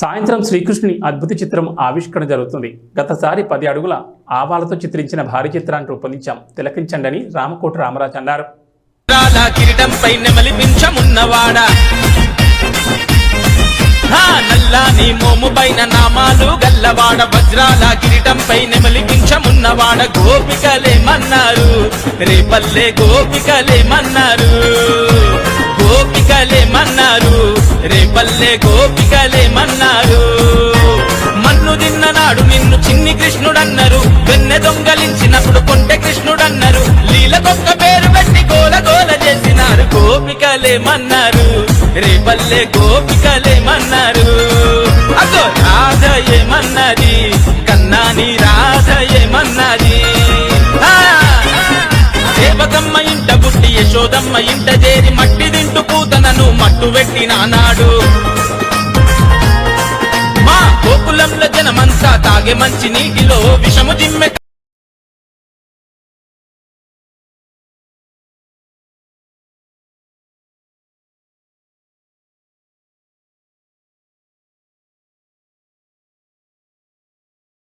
సాయంత్రం శ్రీకృష్ణుని అద్భుత చిత్రం ఆవిష్కరణ జరుగుతుంది. గతసారి పది అడుగుల ఆవాలతో చిత్రించిన భారీ చిత్రాన్ని రూపొందించాం. తిలకించండి అని రామకోట రామరాజు అన్నారు. రాల కిరీటంపై నెమలిపించమున్నవాడా హా నల్లాని మోము పైన నామాలు గల్లవాడ. వజ్రాల కిరీటంపై నెమలిపించమున్నవాడ గోపికలేమన్నారు రేపల్లె గోపికలేమన్నారు గోపికలేమన్నారు రేపల్లె గోపికలేమన్నారు మన్ను నిన్ను చిన్ని కృష్ణుడన్నారు. వెన్నె దొంగలించినప్పుడు కొంటె కృష్ణుడన్నారు. లీలకొక్క పేరు పెట్టి గోల గోల చేసినారు. గోపికలేమన్నారు రేపల్లె గోపికలేమన్నారు అదో రాధ ఏమన్నది కన్నాని రాధ ఏమన్నది ఆ! దేవకమ్మ ఇంట బుట్టి యశోదమ్మ ఇంట చేరి మట్టి తింటూ పూతనను మట్టు పెట్టినానాడు తాగే మంచి నీటిలో విషము దిమ్మె